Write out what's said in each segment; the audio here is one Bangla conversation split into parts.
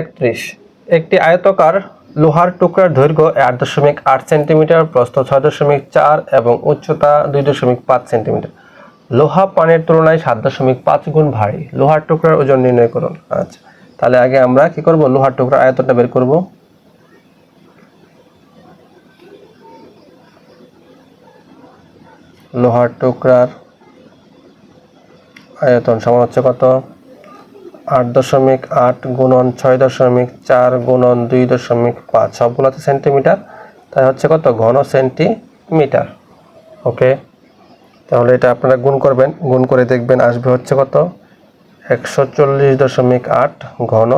একত্রিশ একটি আয়তকার লোহার টুকরার দৈর্ঘ্য আট দশমিক আট সেন্টিমিটার, প্রস্থ ছয় দশমিক চার এবং উচ্চতা দুই দশমিক পাঁচ সেন্টিমিটার। লোহা পানের তুলনায় সাত দশমিক পাঁচ গুণ ভারী। লোহার টুকরার ওজন নির্ণয় করুন। আচ্ছা তাহলে আগে আমরা কি করব? লোহার টুকরার আয়তনটা বের করব। লোহার টুকরার আয়তন সমান হচ্ছে কত? আট দশমিক আট গুণন ছয় দশমিক চার গুণন দুই দশমিক পাঁচ। সবগুলোতে সেন্টিমিটার তাই হচ্ছে কত? ঘন সেন্টিমিটার ওকে তাহলে এটা আপনারা গুণ করবেন। গুণ করে দেখবেন আসবে হচ্ছে কত? একশো চল্লিশ দশমিক আট ঘন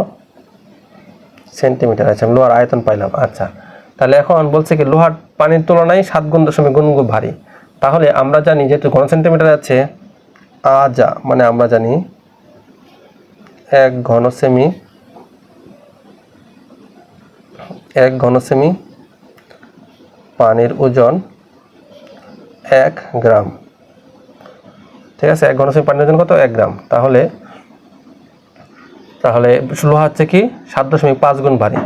সেন্টিমিটার আচ্ছা আমি লোহার আয়তন পাইলাম। আচ্ছা তাহলে এখন বলছে কি, লোহার পানির তুলনায় সাত গুণ দশমিক গুণ ভারী। তাহলে আমরা জানি যেহেতু ঘন সেন্টিমিটার আছে আজা মানে আমরা জানি এক ঘন সেমি এক ঘন সেমি পানির ওজন এক গ্রাম। ঠিক আছে, এক ঘন পানির ওজন কত? এক গ্রাম। তাহলে তাহলে লোহা হচ্ছে কি? সাত দশমিক পাঁচ গুণ ভারী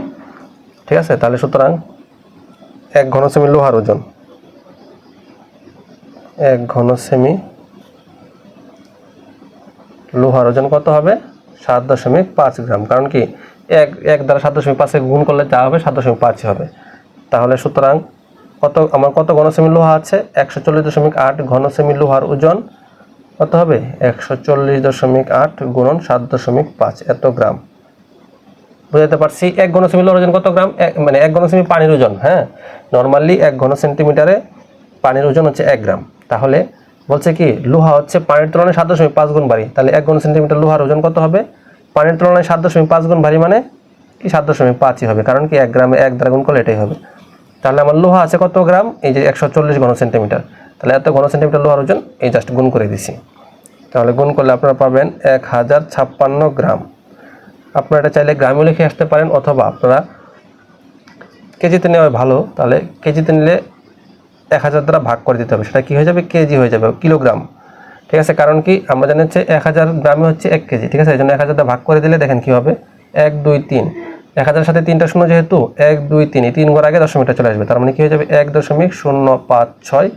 ঠিক আছে, তাহলে সুতরাং এক ঘন সেমি লোহার ওজন। এক ঘন সেমি লোহার ওজন কত হবে? সাত দশমিক পাঁচ গ্রাম। কারণ কি, এক এক দ্বারা সাত দশমিক পাঁচে গুণ করলে যা হবে সাত দশমিক পাঁচই হবে। তাহলে সুতরাং কত, আমার কত ঘন সেমি লোহা আছে? একশো চল্লিশ দশমিক আট ঘন সেমি লোহার ওজন কত হবে? একশো চল্লিশ দশমিক আট গুণন সাত দশমিক পাঁচ। এত গ্রাম। বুঝাতে পারছি, এক ঘন সেমি লোহার ওজন কত গ্রাম? মানে এক ঘন সেমি পানির ওজন হ্যাঁ? নর্মালি এক ঘন সেন্টিমিটারে পানির ওজন হচ্ছে এক গ্রাম। তাহলে বলছে কি, লোহা হচ্ছে পানির তুলনায় সাত দশমিক পাঁচ গুণ ভারী। তাহলে এক ঘন সেন্টিমিটার লোহার ওজন কত হবে? পানির তুলনায় সাত দশমিক পাঁচ গুণ ভারী মানে কি সাত দশমিক পাঁচই হবে? কারণ কি এক গ্রামে এক দ্বারা গুণ করলে এটাই হবে। তাহলে আমার লোহা আছে কত গ্রাম? এই যে একশো চল্লিশ ঘন সেন্টিমিটার তাহলে এত ঘন সেন্টিমিটার লোহার ওজন এই জাস্ট গুণ করে দিছি। তাহলে গুণ করলে আপনারা পাবেন এক হাজার ছাপ্পান্ন গ্রাম। আপনারা এটা চাইলে গ্রামে লিখে আসতে পারেন, অথবা আপনারা কেজিতে নেওয়া ভালো। তাহলে কেজিতে নিলে এক হাজার দ্বারা ভাগ করে দিতে হবে। সেটা কি হয়ে যাবে? কেজি হয়ে যাবে, কিলোগ্রাম। ঠিক আছে? কারণ কি? আমরা জানি হচ্ছে এক হাজার গ্রামে হচ্ছে এক কেজি। ঠিক আছে? এই জন্য এক হাজার দ্বারা ভাগ করে দিলে দেখেন কি হবে? এক, দুই, তিন। এক হাজারের সাথে তিনটা শূন্য যেহেতু, এক, দুই, তিন। তিন ঘর আগে দশমিকটা চলে আসবে। তার মানে কি হয়ে যাবে? এক দশমিক শূন্য পাঁচ ছয়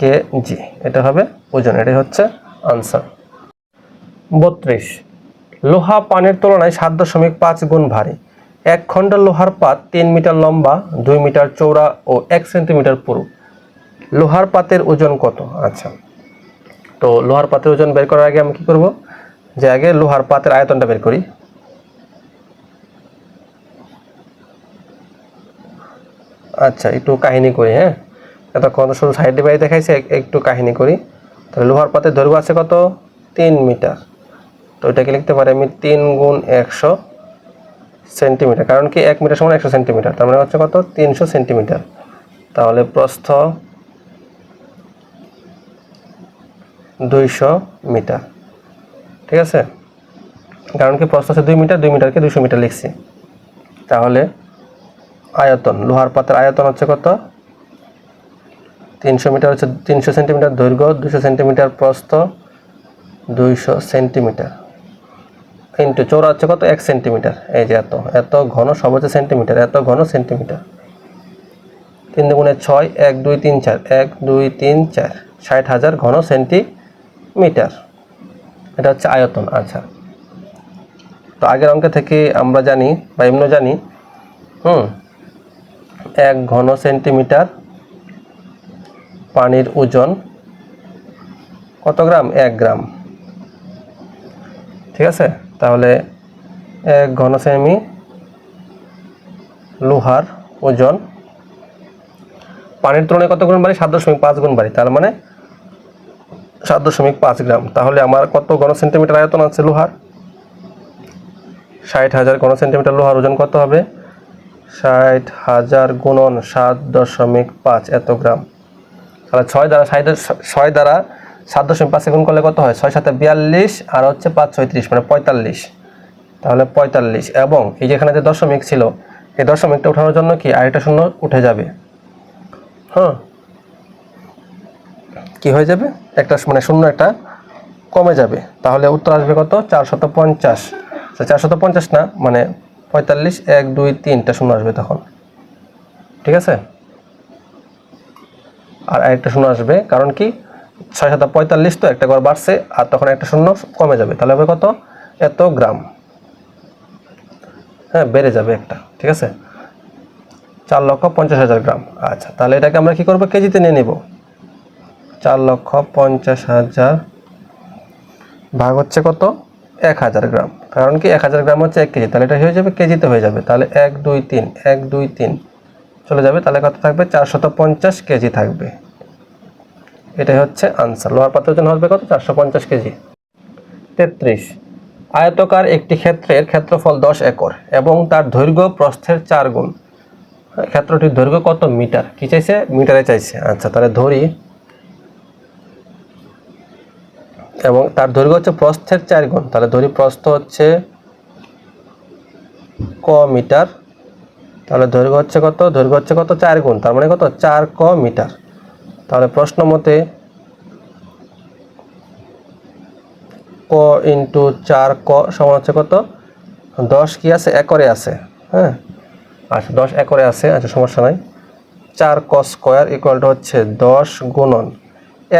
কেজি। এটা হবে ওজন। এটাই হচ্ছে আনসার। বত্রিশ। লোহা পানির তুলনায় সাত দশমিক পাঁচ গুণ ভারী। এক খণ্ড লোহার পাত তিন মিটার লম্বা, দুই মিটার চৌড়া ও এক সেন্টিমিটার পুরু। লোহার পাতের ওজন কত? আচ্ছা। তো লোহার পাতের ওজন বের করার আগে আমি কি করব? যে আগে লোহার পাতের আয়তনটা বের করি। আচ্ছা একটু কাহিনী করি হ্যাঁ? এতক্ষণ শুধু সাইড বাই দেখাইছে একটু কাহিনী করি। তাহলে লোহার পাতের দৈর্ঘ্য আছে কত? তিন মিটার। তো এটাকে লিখতে পারি আমি তিন গুণ একশো। সেন্টিমিটার, কারণ কি এক মিটার সমান একশো সেন্টিমিটার, তার মানে হচ্ছে কত? তিনশো সেন্টিমিটার। তাহলে প্রস্থ দুইশো মিটার, ঠিক আছে? কারণ কি প্রস্থ আছে দুই মিটার, দুই মিটারকে দুইশো মিটার লিখছি। তাহলে আয়তন, লোহার পাতের আয়তন হচ্ছে কত? তিনশো মিটার হচ্ছে তিনশো সেন্টিমিটার দৈর্ঘ্য দুশো সেন্টিমিটার প্রস্থ, দুইশো সেন্টিমিটার। ইন্টু চৌড়া হচ্ছে কত? এক সেন্টিমিটার। এই যে এত এত ঘন সব হচ্ছে সেন্টিমিটার, এত ঘন সেন্টিমিটার। তিন দুগুণে ছয়, এক, দুই, তিন, চার, এক, দুই, তিন, চার, ষাট হাজার ঘন সেন্টিমিটার। এটা হচ্ছে আয়তন আচ্ছা। তো আগের অঙ্ক থেকে আমরা জানি বা এমনিও জানি, হুম, এক ঘন সেন্টিমিটার পানির ওজন কত গ্রাম? এক গ্রাম। ঠিক আছে? তাহলে এক ঘন সেমি লোহার ওজন। পানির তুলনায় কত গুণ বাড়ি? সাত দশমিক পাঁচ গুণ বাড়ি। তার মানে সাত দশমিক পাঁচ গ্রাম। তাহলে আমার কত ঘন সেন্টিমিটার আয়তন আছে লোহার? ষাট হাজার ঘন সেন্টিমিটার লোহার ওজন কত হবে? ষাট হাজার গুণন সাত দশমিক পাঁচ এত গ্রাম। তাহলে ছয় দ্বারা ষাট, ছয় দ্বারা সাত দশমিক পাঁচে গুণ করলে কত হয়? ছয় সাথে বিয়াল্লিশ আর হচ্ছে পাঁচ ছয়ত্রিশ মানে পঁয়তাল্লিশ। তাহলে পঁয়তাল্লিশ। এবং এই যেখানে যে দশমিক ছিল, এই দশমিকটা ওঠানোর জন্য কি আরেকটা শূন্য উঠে যাবে? হ্যাঁ। কি হয়ে যাবে? একটা মানে শূন্য একটা কমে যাবে। তাহলে উত্তর আসবে কত? চারশত পঞ্চাশ। চারশত পঞ্চাশ না মানে পঁয়তাল্লিশ, এক, দুই তিনটা শূন্য আসবে তখন। ঠিক আছে? আর আরেকটা শূন্য আসবে, কারণ কি? ছয় সাত পঁয়তাল্লিশ তো একটা ঘর বাড়ছে, আর তখন একটা শূন্য কমে যাবে। তাহলে হবে কত? এত গ্রাম। হ্যাঁ বেড়ে যাবে একটা, ঠিক আছে? চার লক্ষ পঞ্চাশ হাজার গ্রাম। আচ্ছা তাহলে এটাকে আমরা কি করব? কেজিতে নিয়ে নেব। চার লক্ষ পঞ্চাশ হাজার ভাগ হচ্ছে কত? এক হাজার গ্রাম। কারণ কি? এক হাজার গ্রাম হচ্ছে এক কেজি। তাহলে এটা হয়ে যাবে, কেজিতে হয়ে যাবে। তাহলে এক দুই তিন, এক দুই তিন চলে যাবে। তাহলে কত থাকবে? চারশত পঞ্চাশ কেজি থাকবে। এটাই হচ্ছে আনসার। লোহার পাত্রের ওজন হবে কত? চারশো পঞ্চাশ কেজি। তেত্রিশ। আয়তকার একটি ক্ষেত্রের ক্ষেত্রফল দশ একর এবং তার দৈর্ঘ্য প্রস্থের চার গুণ। ক্ষেত্রটির দৈর্ঘ্য কত? মিটার। কি চাইছে? মিটারে চাইছে। আচ্ছা তাহলে ধরি। এবং তার দৈর্ঘ্য হচ্ছে প্রস্থের চার গুণ। তাহলে ধরি প্রস্থ হচ্ছে ক মিটার। তাহলে দৈর্ঘ্য হচ্ছে কত? দৈর্ঘ্য হচ্ছে কত? চার গুণ। তার মানে কত? চার ক মিটার। তাহলে প্রশ্ন মতে ক ইন্টু চার ক সমান হচ্ছে কত? দশ কি আছে? একরে আছে হ্যাঁ? আচ্ছা দশ একরে আছে আচ্ছা সমস্যা নাই। চার ক স্কোয়ার ইকুয়াল টু হচ্ছে দশ গুণন।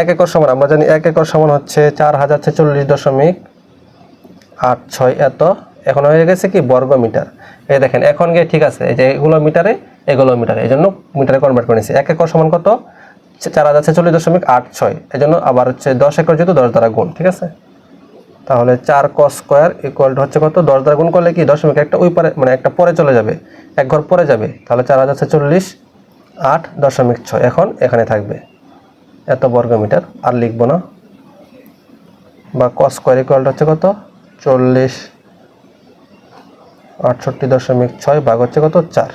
এক একর সমান, আমরা জানি এক একর সমান হচ্ছে চার হাজার ছেচল্লিশ দশমিক আট ছয় এত। এখন হয়ে গেছে কি? বর্গ মিটার এই দেখেন, এখন গিয়ে ঠিক আছে, এই যে এগুলো মিটারে এগুলো মিটারে, এই জন্য মিটারে কনভার্ট করে নিয়েছি। এক একর সমান কত? চার হাজার ছেচল্লিশ দশমিক আট ছয়। এই জন্য আবার হচ্ছে দশ একর যেহেতু দশ দ্বারা গুণ, ঠিক আছে? তাহলে চার ক স্কোয়ার ইকুয়াল হচ্ছে কত? দশ দ্বারা গুণ করলে কি? দশমিক একটা ওই পরে মানে একটা পরে চলে যাবে, এক ঘর পরে যাবে। তাহলে চার হাজার ছেচল্লিশ আট দশমিক ছয় এখন এখানে থাকবে। এত বর্গ মিটার আর লিখব না। বা ক স্কোয়ার ইকুয়াল টু হচ্ছে কত? চল্লিশ আটষট্টি দশমিক ছয় ভাগ হচ্ছে কত? চার।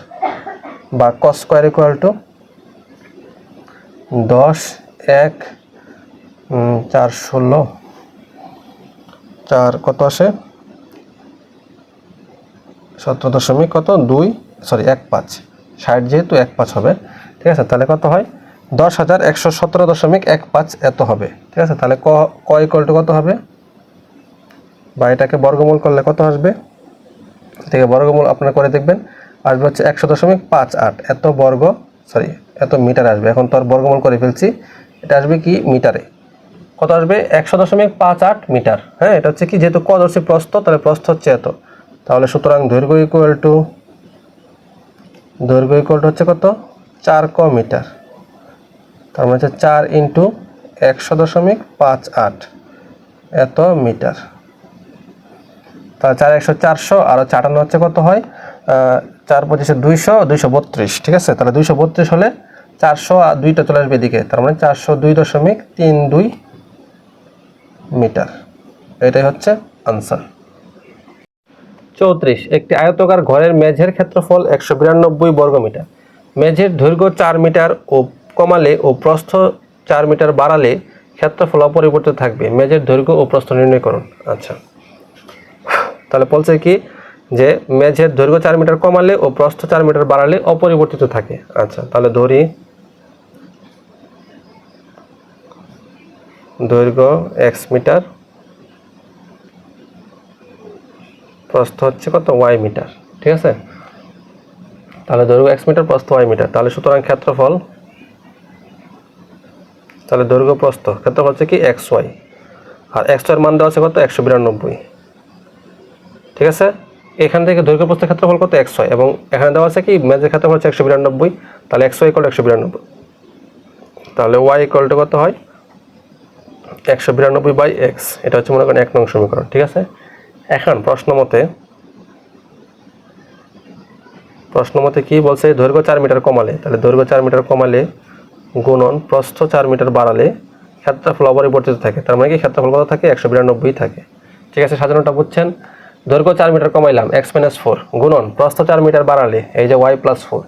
বা ক স্কোয়ার ইকুয়াল টু দশ, এক চার, ষোলো। চার কত আসে? সতেরো দশমিক কত? দুই সরি এক পাঁচ। ষাট যেহেতু এক পাঁচ হবে, ঠিক আছে? তাহলে কত হয়? দশ হাজার একশো সতেরো দশমিক এক পাঁচ এত হবে, ঠিক আছে? তাহলে ক ক ইকুয়াল কত হবে? বা এটাকে বর্গমূল করলে কত আসবে? থেকে বর্গমূল আপনারা করে দেখবেন। আসবে হচ্ছে একশো দশমিক পাঁচ আট। এত বর্গ সরি এত মিটার আসবে। এখন তো আর বর্গমূল করে ফেলছি। এটা আসবে কি? মিটারে কত আসবে? একশো দশমিক পাঁচ আট মিটার হ্যাঁ এটা হচ্ছে কি? যেহেতু ক দর্শী প্রস্থ, তাহলে প্রস্থ হচ্ছে এত। তাহলে সুতরাং দৈর্ঘ্য ইকুয়াল টু দৈর্ঘ্য ইকুয়াল টু হচ্ছে কত? চার ক মিটার তার মানে হচ্ছে চার ইন্টু একশো দশমিক পাঁচ আট। এত মিটার তাহলে চার একশো চারশো, আর আটান্ন হচ্ছে কত হয়? চার পঁচিশে দুইশো দুইশো বত্রিশ, ঠিক আছে? তাহলে দুইশো বত্রিশ হলে চারশো আর দুইটা চলে আসবে এদিকে। তার মানে চারশো দুই দশমিক তিন দুই মিটার। এটাই হচ্ছে আনসার। চৌত্রিশ, একটি আয়তকার ঘরের মেঝের ক্ষেত্রফল একশো বিরানব্বই বর্গ মিটার। মেঝের দৈর্ঘ্য চার মিটার ও কমালে ও প্রস্থ চার মিটার বাড়ালে ক্ষেত্রফল অপরিবর্তিত থাকবে। মেঝের দৈর্ঘ্য ও প্রস্থ নির্ণয় করুন। আচ্ছা। তাহলে বলছে কি যে মেঝের দৈর্ঘ্য চার মিটার কমালে ও প্রস্থ চার মিটার বাড়ালে অপরিবর্তিত থাকে। আচ্ছা তাহলে ধরি। দৈর্ঘ্য এক্স মিটার, প্রস্থ হচ্ছে কত? ওয়াই মিটার, ঠিক আছে? তাহলে দৈর্ঘ্য এক্স মিটার, প্রস্থ ওয়াই মিটার। তাহলে সুতরাং ক্ষেত্রফল, তাহলে দৈর্ঘ্য, প্রস্থ, ক্ষেত্রফল হচ্ছে কি এক্স ওয়াই আর এক্স ওয়াইয়ের মান দেওয়া আছে কত? একশো বিরানব্বই। ঠিক আছে? এখান থেকে দৈর্ঘ্য প্রস্থ ক্ষেত্রফল কত? ওয়াই এবং এখানে দেওয়া আছে কি? মেজের ক্ষেত্রফল হচ্ছে একশো বিরানব্বই। তাহলে একশো ইকল একশো বিরানব্বই। তাহলে ওয়াই ইকল টু কত হয়? একশো বিরানব্বই বাই এক্স এটা হচ্ছে মনে করেন এক নং সমীকরণ, ঠিক আছে? এখন প্রশ্ন মতে প্রশ্ন মতে কি বলছে? দৈর্ঘ্য চার মিটার কমালে। তাহলে দৈর্ঘ্য চার মিটার কমালে গুণন প্রস্থ চার মিটার বাড়ালে ক্ষেত্রফল অপরিবর্তিত থাকে। তার মানে কি? ক্ষেত্রফল কত থাকে? একশো বিরানব্বই থাকে। ঠিক আছে, সাজানোটা বুঝছেন? দৈর্ঘ্য চার মিটার কমাইলাম এক্স মাইনাস ফোর গুণন, প্রস্থ চার মিটার বাড়ালে, এই যে ওয়াই প্লাস ফোর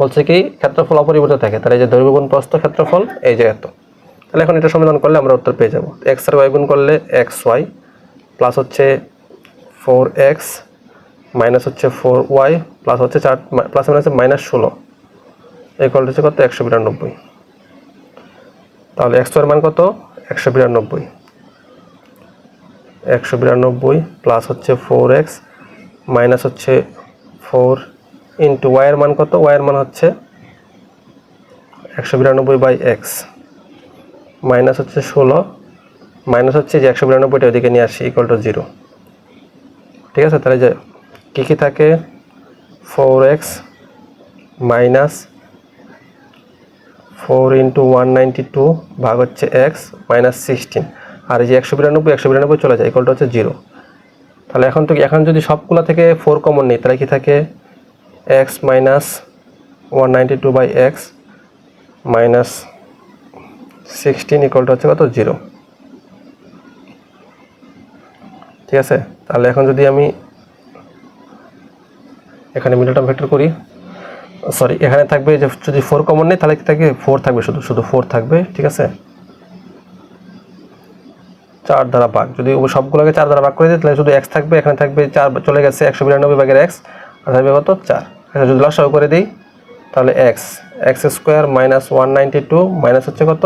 বলছে কি ক্ষেত্রফল অপরিবর্তিত থাকে, তাহলে এই যে দৈর্ঘ্য গুণ প্রস্থ ক্ষেত্রফল, এই যে এত। তাহলে এখন এটা সমাধান করলে আমরা উত্তর পেয়ে যাব। এক্স আর ওয়াই গুণ করলে এক্স ওয়াই প্লাস হচ্ছে ফোর এক্স মাইনাস হচ্ছে ফোর ওয়াই প্লাস হচ্ছে চার প্লাস মাইনাস মাইনাস ষোলো এই ইকুয়াল হচ্ছে কত? একশো বিরানব্বই। তাহলে এক্সের মান কত? একশো বিরানব্বই। একশো বিরানব্বই প্লাস হচ্ছে ফোর এক্স মাইনাস হচ্ছে ফোর ইন্টু ওয়াইয়ের মান কত? ওয়াইয়ের মান হচ্ছে একশো বিরানব্বই বাই এক্স মাইনাস হচ্ছে ষোলো। মাইনাস হচ্ছে যে একশো বিরানব্বইটা ওইদিকে নিয়ে আসি ইকুয়াল টু জিরো ঠিক আছে? তাহলে যে কী কী থাকে? Four x minus four into one ninety two ভাগ হচ্ছে এক্স মাইনাস সিক্সটিন আর এই যে একশো বিরানব্বই একশো বিরানব্বই চলে যায় ইকুয়ালটা হচ্ছে জিরো তাহলে এখন তো এখন যদি সবগুলো থেকে ফোর কমন নেই, তাহলে কি থাকে? X minus one ninety two by x minus sixteen ইকুয়ালটা হচ্ছে কত? জিরো ঠিক আছে? তাহলে এখন যদি আমি এখানে মিডল টার্ম ভেক্টর করি সরি এখানে থাকবে যে যদি ফোর কমন নেই, তাহলে কি থাকে? ফোর থাকবে শুধু শুধু ফোর থাকবে, ঠিক আছে? চার দ্বারা ভাগ। যদি সবগুলোকে চার দ্বারা ভাগ করে দিই তাহলে শুধু এক্স থাকবে, এখানে থাকবে চার, চলে গেছে একশো বিরানব্বই ভাগের এক্স আর থাকবে কত? চার। আচ্ছা যদি লসাও করে দিই, তাহলে x x square minus one ninety two minus হচ্ছে কত?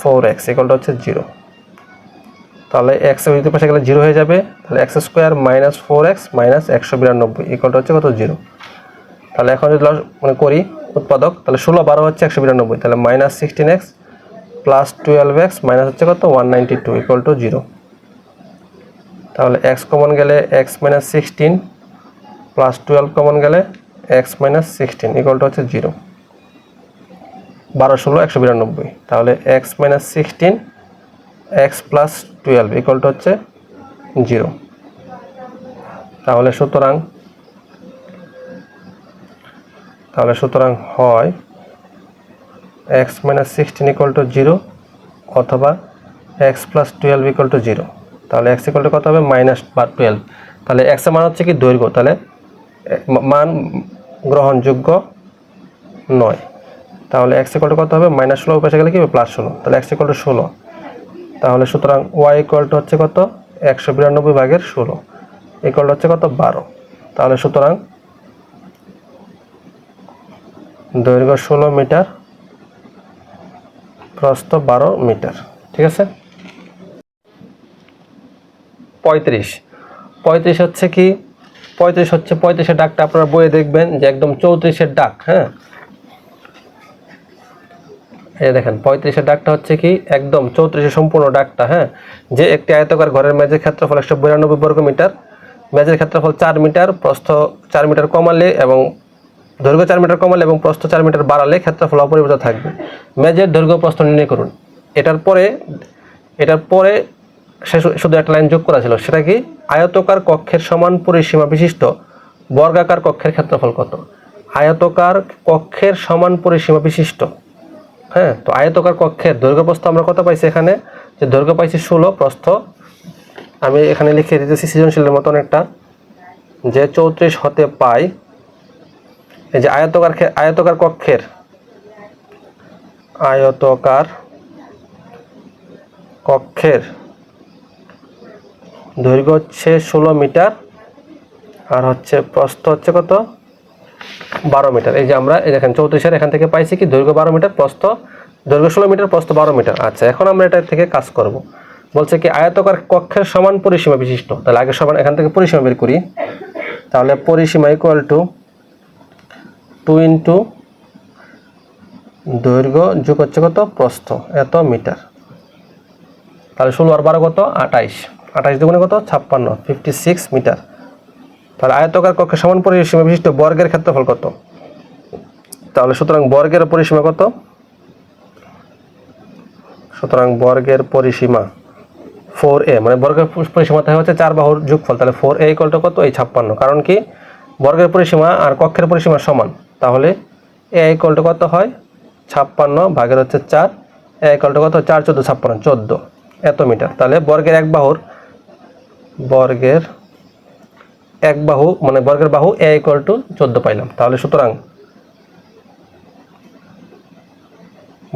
ফোর এক্স ইকলটা হচ্ছে জিরো তাহলে এক্স যদি পাশে গেলে জিরো হয়ে যাবে, তাহলে x square minus four x minus একশো বিরানব্বই ইকলটা হচ্ছে কত? জিরো তাহলে এখন যদি মানে করি, উৎপাদক, তাহলে ষোলো বারো হচ্ছে একশো বিরানব্বই, তাহলে minus sixteen x plus twelve x minus হচ্ছে কত? One ninety two equal to zero তাহলে এক্স কমন গেলে x minus sixteen plus twelve common গেলে x minus sixteen equal to হচ্ছে জিরো বারো, ষোলো, একশো বিরানব্বই। তাহলে x minus sixteen x plus twelve equal to হচ্ছে জিরো তাহলে সুতরাং তাহলে সুতরাং হয় x minus sixteen equal to zero অথবা x plus twelve equal to zero তাহলে এক্স ইকুয়াল টু কত হবে? মাইনাস বা টুয়েলভ তাহলে এক্সের মান হচ্ছে কি? দৈর্ঘ্য। তাহলে মান গ্রহণযোগ্য নয়। তাহলে এক্স ইকুয়াল টু কত হবে? মাইনাস ষোলো। পাশে গেলে কি প্লাস ষোলো। তাহলে এক্স ইকুয়াল টু ষোলো। তাহলে সুতরাং ওয়াই ইকুয়াল টু হচ্ছে কত? একশো বিরানব্বই ভাগের ষোলো। ইকুয়াল হচ্ছে কত? বারো। তাহলে সুতরাং দৈর্ঘ্য ষোলো মিটার প্রস্থ বারো মিটার, ঠিক আছে? পঁয়ত্রিশ। পঁয়ত্রিশ হচ্ছে কি? পঁয়ত্রিশ হচ্ছে পঁয়ত্রিশের ডাকটা আপনারা বইয়ে দেখবেন যে একদম চৌত্রিশের ডাক হ্যাঁ? এই দেখেন, পঁয়ত্রিশের ডাকটা হচ্ছে কি? একদম চৌত্রিশের সম্পূর্ণ ডাকটা হ্যাঁ? যে একটি আয়তকার ঘরের মেঝের ক্ষেত্রফল একশো বিরানব্বই বর্গ মিটার, মেঝের ক্ষেত্রফল চার মিটার, প্রস্থ চার মিটার কমালে এবং দৈর্ঘ্য চার মিটার কমালে এবং প্রস্থ চার মিটার বাড়ালে ক্ষেত্রফল অপরিবর্তিত থাকবে। মেজের দৈর্ঘ্য প্রস্থ নির্ণয় করুন। এটার পরে এটার পরে সে শুধু একটা লাইন যোগ করা ছিল। সেটা কি? আয়তকার কক্ষের সমান পরিসীমা বিশিষ্ট বর্গাকার কক্ষের ক্ষেত্রফল কত? আয়তকার কক্ষের সমান পরিসীমা বিশিষ্ট। হ্যাঁ তো আয়তকার কক্ষের দৈর্ঘ্য প্রস্থ আমরা কত পাইছি এখানে? যে দৈর্ঘ্য পাইছি ষোলো, প্রস্থ আমি এখানে লিখে দিতেছি সৃজনশীলের মতন একটা যে চৌত্রিশ হতে পাই এই যে আয়তকার আয়তকার কক্ষের আয়তকার কক্ষের দৈর্ঘ্য হচ্ছে ষোলো মিটার আর হচ্ছে প্রস্থ হচ্ছে কত? বারো মিটার। এই যে আমরা দেখেন চৌত্রিশের এখান থেকে পাইছি কি? দৈর্ঘ্য বারো মিটার, প্রস্থ, দৈর্ঘ্য ষোলো মিটার, প্রস্থ বারো মিটার। আচ্ছা এখন আমরা এটা থেকে কাজ করব। বলছে কি, আয়তকার কক্ষের সমান পরিসীমা বিশিষ্ট। তাহলে আগে সমান এখান থেকে পরিসীমা বের করি। তাহলে পরিসীমা ইকুয়াল টু টু ইন্টু দৈর্ঘ্য যোগ হচ্ছে কত? প্রস্থ। এত মিটার। তাহলে ষোলো আর বারো কত? আঠাইশ। আঠাইশ দুগুণে কত? ছাপ্পান্ন। Fifty six metre. তাহলে আয়তকার কক্ষে সমান পরিসীমা বিশিষ্ট বর্গের ক্ষেত্রফল কত? তাহলে সুতরাং বর্গের পরিসীমা কত? সুতরাং বর্গের পরিসীমা ফোর এ মানে বর্গের পরি- পরিসীমাতে হচ্ছে চার বাহুর যোগফল। তাহলে ফোর এ ইকলটা কত? এই ছাপ্পান্ন। কারণ কি? বর্গের পরিসীমা আর কক্ষের পরিসীমা সমান। তাহলে এ ইকলটা কত হয়? ছাপ্পান্ন ভাগের হচ্ছে চার। এ ইকলটা কত? চার, চোদ্দ, ছাপ্পান্ন, চোদ্দ। এত মিটার। তাহলে বর্গের এক বাহুর, বর্গের এক বাহু মানে বর্গের বাহু এ ইকুয়াল টু চোদ্দ পাইলাম। তাহলে সুতরাং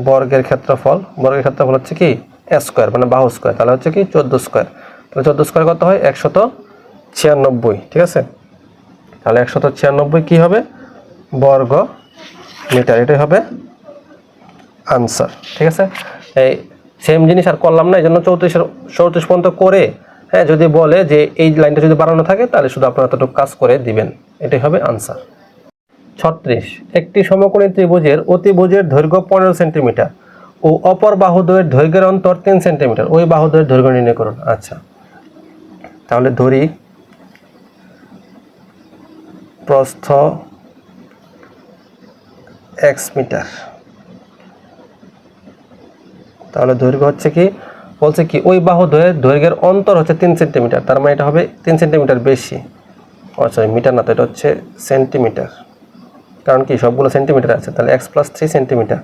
বর্গের ক্ষেত্রফল বর্গের ক্ষেত্রফল হচ্ছে কি? এ স্কোয়ার মানে বাহু স্কোয়ার তাহলে হচ্ছে কি? চোদ্দ স্কোয়ার তাহলে চোদ্দ স্কোয়ার কত হয়? একশত ছিয়ানব্বই, ঠিক আছে? তাহলে একশত ছিয়ানব্বই কী হবে? বর্গ মিটার, এটাই হবে আনসার ঠিক আছে? এই সেম জিনিস আর করলাম না এই জন্য চৌত্রিশের চৌত্রিশ পর্যন্ত করে হ্যাঁ যদি বলে যে এই লাইনটা যদি বাড়ানো থাকে, তাহলে শুধু আপনারা এতটুকু কাজ করে দিবেন, এটাই হবে আনসার ছত্রিশ, একটি সমকোণী ত্রিভুজের অতিভুজের দৈর্ঘ্য পনেরো সেন্টিমিটার ও অপর বাহুদ্বয়ের দৈর্ঘ্যের অন্তর তিন সেন্টিমিটার ওই বাহুদ্বয়ের দৈর্ঘ্য নির্ণয় করুন আচ্ছা। তাহলে ধরি, প্রস্থ এক্স মিটার। তাহলে দৈর্ঘ্য হচ্ছে কি? বলছে কি, ওই বাহু দ্বয়ের দৈর্ঘ্যের অন্তর হচ্ছে তিন সেন্টিমিটার, তার মানে এটা হবে তিন সেন্টিমিটার বেশি। ও সরি মিটার না, তো এটা হচ্ছে সেন্টিমিটার। কারণ কি, সবগুলো সেন্টিমিটার আছে, তাহলে এক্স প্লাস থ্রি সেন্টিমিটার।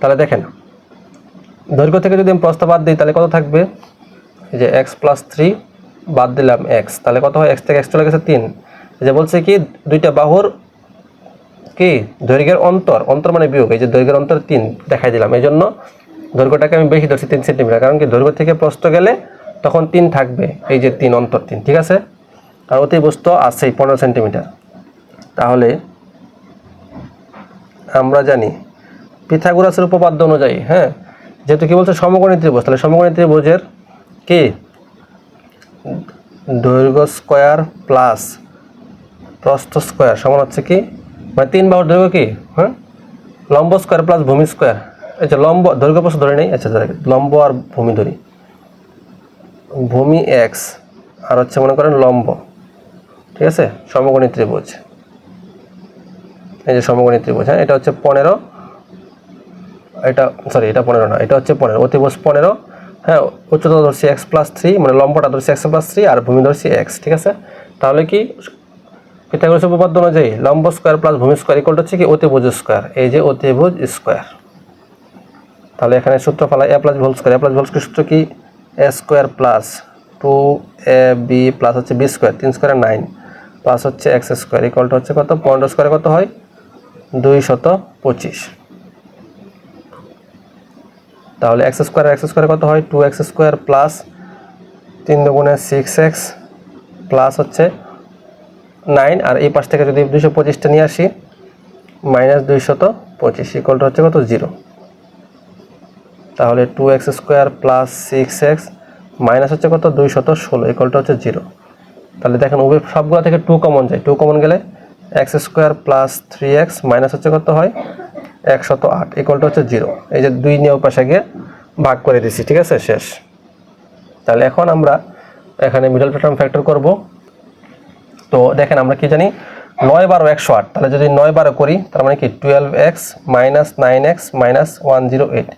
তাহলে দেখেন, দৈর্ঘ্য থেকে যদি আমি প্রস্থ বাদ দিই, তাহলে কত থাকবে? এই যে এক্স প্লাস থ্রি বাদ দিলাম এক্স, তাহলে কত হয়? এক্স থেকে এক্স চলে গেছে তিন। যে বলছে কি, দুইটা বাহুর কি? দৈর্ঘ্যের অন্তর অন্তর মানে বিয়োগ, এই যে দৈর্ঘ্যের অন্তর তিন দেখাই দিলাম। এই জন্য দৈর্ঘ্যটাকে আমি বেশি ধরছি তিন সেন্টিমিটার কারণ কি দৈর্ঘ্য থেকে প্রস্থ গেলে তখন তিন থাকবে, এই যে তিন অন্তর তিন, ঠিক আছে? আর অতি বস্তু আছেই পনেরো সেন্টিমিটার তাহলে আমরা জানি পিথাগোরাসের উপপাদ্য অনুযায়ী হ্যাঁ? যেহেতু কি বলছে সমকোণী ত্রিভুজ, তাহলে সমকোণী ত্রিভুজের কি? দৈর্ঘ্য স্কোয়ার প্লাস প্রস্থ স্কোয়ার সমান হচ্ছে কি? মানে তিন বাহুর দৈর্ঘ্য কি? হ্যাঁ লম্ব স্কোয়ার প্লাস ভূমি স্কোয়ার আচ্ছা লম্ব, দৈর্ঘ্য প্রস্থ ধরে নেই। আচ্ছা লম্ব আর ভূমি ধরি। ভূমি এক্স আর হচ্ছে মনে করেন লম্ব। ঠিক আছে? সমকোণী ত্রিভুজ। এই যে সমকোণী ত্রিভুজ হ্যাঁ এটা হচ্ছে পনেরো। এটা সরি এটা পনেরো না এটা হচ্ছে পনেরো। অতিভুজ পনেরো হ্যাঁ উচ্চতা ধরছি এক্স প্লাস থ্রি মানে লম্বটা ধরছি এক্স প্লাস থ্রি আর ভূমি ধরছি এক্স ঠিক আছে? তাহলে কি পিথাগোরাস উপপাদ্য অনুযায়ী লম্ব স্কোয়ার প্লাস ভূমি স্কোয়ার ইকুয়াল হচ্ছে কি অতিভুজ স্কোয়ার এই যে অতিভুজ স্কোয়ার তাহলে এখানে সূত্র ফেলা a plus whole square a plus whole সূত্র কি? A square plus two a b plus হচ্ছে বি স্কোয়ার তিন স্কোয়ার নাইন প্লাস হচ্ছে এক্স স্কোয়ার ইকুয়ালটা হচ্ছে কত? পনেরো স্কোয়ারে কত হয়? দুই শত পঁচিশ। তাহলে এক্স স্কোয়ার এক্স স্কোয়ারে কত হয়? টু এক্স স্কোয়ার প্লাস তিন দুগুণে সিক্স এক্স প্লাস হচ্ছে নাইন আর এই পাশ থেকে যদি দুইশো পঁচিশটা নিয়ে আসি মাইনাস দুইশত পঁচিশ ইকুয়ালটা হচ্ছে কত? জিরো তাহলে two x square plus six x minus হচ্ছে কত? দুইশত ষোলো ইকুয়ালটা হচ্ছে জিরো তাহলে দেখেন উভয় সবগুলো থেকে টু কমন যায়। টু কমন গেলে x square plus three x minus হচ্ছে কত হয়? একশত আট ইকুয়ালটা হচ্ছে জিরো এই যে দুই নিয়ে পাশে গিয়ে ভাগ করে দিছি, ঠিক আছে? শেষ। তাহলে এখন আমরা এখানে মিডল টার্ম ফ্যাক্টর করব। তো দেখেন আমরা কি জানি? নয় বারো একশো আট। তাহলে যদি নয় বারো করি, তার মানে কি? Twelve x minus nine x minus one zero eight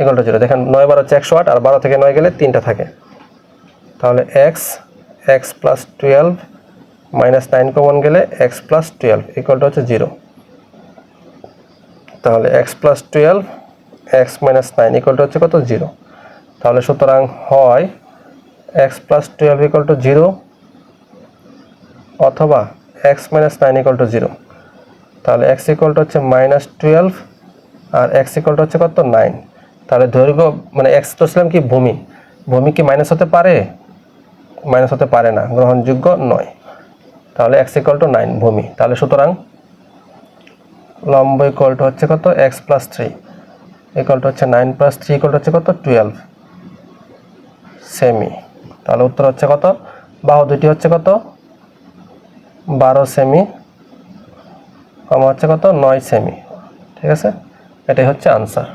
ইকুয়ালটা zero দেখেন, নয় বারো হচ্ছে একশো আট, আর বারো থেকে নয় গেলে তিনটা থাকে। তাহলে x x plus twelve minus nine common গেলে এক্স প্লাস টুয়েলভ ইকুয়ালটা হচ্ছে জিরো তাহলে x plus twelve x minus nine ইকুয়ালটা হচ্ছে কত? জিরো তাহলে সুতরাং হয় x plus twelve equal to zero অথবা x minus nine equal to zero তাহলে এক্স ইকুয়ালটা হচ্ছে মাইনাস টুয়েলভ আর এক্স ইকুয়ালটা হচ্ছে কত? নাইন তাহলে দৈর্ঘ্য মানে এক্স তো ছিলাম কি? ভূমি। ভূমি কি মাইনাস হতে পারে? মাইনাস হতে পারে না। গ্রহণযোগ্য নয়। তাহলে এক্স ইকুয়াল টু নাইন ভূমি। তাহলে সুতরাং লম্ব ইকুয়াল টু হচ্ছে কত? X plus three equal to হচ্ছে nine plus three equal to হচ্ছে কত? টুয়েলভ সেমি তাহলে উত্তর হচ্ছে কত? বাহু দুটি হচ্ছে কত? বারো সেমি কমা হচ্ছে কত? নয় সেমি ঠিক আছে? এটাই হচ্ছে আনসার